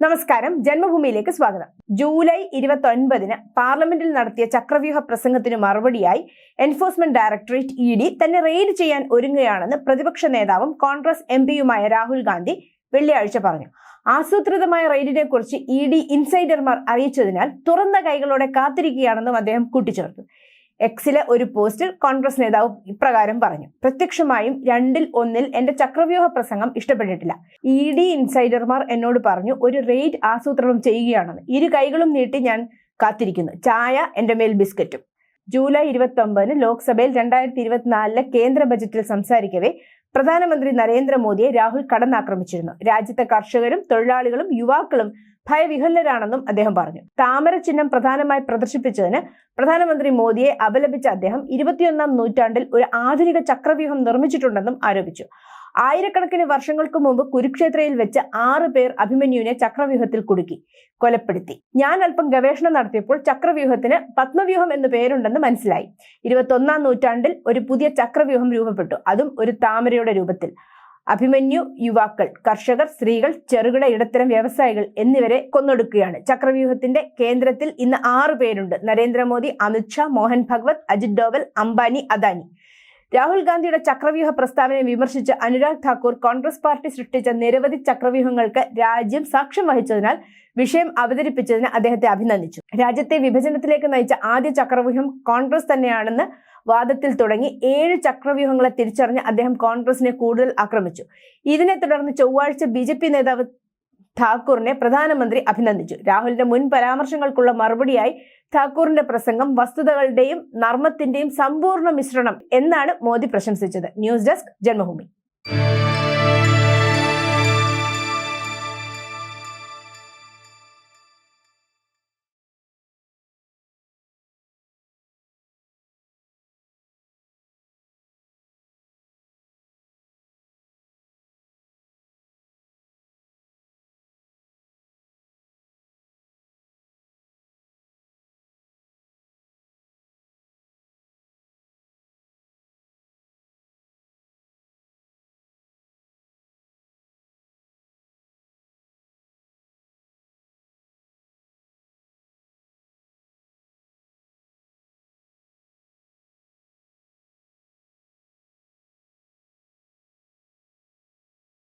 നമസ്കാരം. ജന്മഭൂമിയിലേക്ക് സ്വാഗതം. ജൂലൈ ഇരുപത്തി ഒൻപതിന് പാർലമെന്റിൽ നടത്തിയ ചക്രവ്യൂഹ പ്രസംഗത്തിന് മറുപടിയായി എൻഫോഴ്സ്മെന്റ് ഡയറക്ടറേറ്റ് ഇ ഡി തന്നെ റെയ്ഡ് ചെയ്യാൻ ഒരുങ്ങുകയാണെന്ന് പ്രതിപക്ഷ നേതാവും കോൺഗ്രസ് എം പിയുമായ രാഹുൽ ഗാന്ധി വെള്ളിയാഴ്ച പറഞ്ഞു. ആസൂത്രിതമായ റെയ്ഡിനെ കുറിച്ച് ഇ ഡി ഇൻസൈഡർമാർ അറിയിച്ചതിനാൽ തുറന്ന കൈകളോടെ കാത്തിരിക്കുകയാണെന്നും അദ്ദേഹം കൂട്ടിച്ചേർത്തു. എക്സിലെ ഒരു പോസ്റ്റിൽ കോൺഗ്രസ് നേതാവ് ഇപ്രകാരം പറഞ്ഞു. പ്രത്യക്ഷമായും രണ്ടിൽ ഒന്നിൽ എന്റെ ചക്രവ്യൂഹ പ്രസംഗം ഇഷ്ടപ്പെട്ടിട്ടില്ല. ഇ ഡി ഇൻസൈഡർമാർ എന്നോട് പറഞ്ഞു ഒരു റെയ്ഡ് ആസൂത്രണം ചെയ്യുകയാണെന്ന്. ഇരു കൈകളും നീട്ടി ഞാൻ കാത്തിരിക്കുന്നു. ചായ എന്റെ മേൽ ബിസ്ക്കറ്റും. ജൂലൈ ഇരുപത്തി ഒമ്പതിന് ലോക്സഭയിൽ രണ്ടായിരത്തി ഇരുപത്തിനാലിലെ കേന്ദ്ര ബജറ്റിൽ സംസാരിക്കവേ പ്രധാനമന്ത്രി നരേന്ദ്രമോദിയെ രാഹുൽ കടന്നാക്രമിച്ചിരുന്നു. രാജ്യത്തെ കർഷകരും തൊഴിലാളികളും യുവാക്കളും ഭയവിഹ്വലരാണെന്നും അദ്ദേഹം പറഞ്ഞു. താമര ചിഹ്നം പ്രധാനമായി പ്രദർശിപ്പിച്ചതിന് പ്രധാനമന്ത്രി മോദിയെ അപലപിച്ച അദ്ദേഹം ഇരുപത്തിയൊന്നാം നൂറ്റാണ്ടിൽ ഒരു ആധുനിക ചക്രവ്യൂഹം നിർമ്മിച്ചിട്ടുണ്ടെന്നും ആരോപിച്ചു. ആയിരക്കണക്കിന് വർഷങ്ങൾക്ക് മുമ്പ് കുരുക്ഷേത്രയിൽ വെച്ച് ആറ് പേർ അഭിമന്യുവിനെ ചക്രവ്യൂഹത്തിൽ കുടുക്കി കൊലപ്പെടുത്തി. ഞാൻ അല്പം ഗവേഷണം നടത്തിയപ്പോൾ ചക്രവ്യൂഹത്തിന് പത്മവ്യൂഹം എന്ന് പേരുണ്ടെന്ന് മനസ്സിലായി. ഇരുപത്തൊന്നാം നൂറ്റാണ്ടിൽ ഒരു പുതിയ ചക്രവ്യൂഹം രൂപപ്പെട്ടു. അതും ഒരു താമരയുടെ രൂപത്തിൽ. അഭിമന്യു യുവാക്കൾ കർഷകർ സ്ത്രീകൾ ചെറുകിട ഇടത്തരം വ്യവസായികൾ എന്നിവരെ കൊന്നൊടുക്കുകയാണ്. ചക്രവ്യൂഹത്തിന്റെ കേന്ദ്രത്തിൽ ഇന്ന് ആറു പേരുണ്ട്. നരേന്ദ്രമോദി അമിത്ഷാ മോഹൻ ഭഗവത് അജിത് ഡോവൽ അംബാനി അദാനി. രാഹുൽ ഗാന്ധിയുടെ ചക്രവ്യൂഹ പ്രസ്താവനയെ വിമർശിച്ച് അനുരാഗ് ഠാക്കൂർ കോൺഗ്രസ് പാർട്ടി സൃഷ്ടിച്ച നിരവധി ചക്രവ്യൂഹങ്ങൾക്ക് രാജ്യം സാക്ഷ്യം വഹിച്ചതിനാൽ വിഷയം അവതരിപ്പിച്ചതിന് അദ്ദേഹത്തെ അഭിനന്ദിച്ചു. രാജ്യത്തെ വിഭജനത്തിലേക്ക് നയിച്ച ആദ്യ ചക്രവ്യൂഹം കോൺഗ്രസ് തന്നെയാണെന്ന് വാദത്തിൽ തുടങ്ങി ഏഴ് ചക്രവ്യൂഹങ്ങളെ തിരിച്ചറിഞ്ഞ് അദ്ദേഹം കോൺഗ്രസിനെ കൂടുതൽ ആക്രമിച്ചു. ഇതിനെ തുടർന്ന് ചൊവ്വാഴ്ച ബി ജെ പി നേതാവ് ഠാക്കൂറിനെ പ്രധാനമന്ത്രി അഭിനന്ദിച്ചു. രാഹുലിന്റെ മുൻ പരാമർശങ്ങൾക്കുള്ള മറുപടിയായി ഠാക്കൂറിന്റെ പ്രസംഗം വസ്തുതകളുടെയും നർമ്മത്തിന്റെയും സമ്പൂർണ മിശ്രണം എന്നാണ് മോദി പ്രശംസിച്ചത്. News desk Janmabhumi.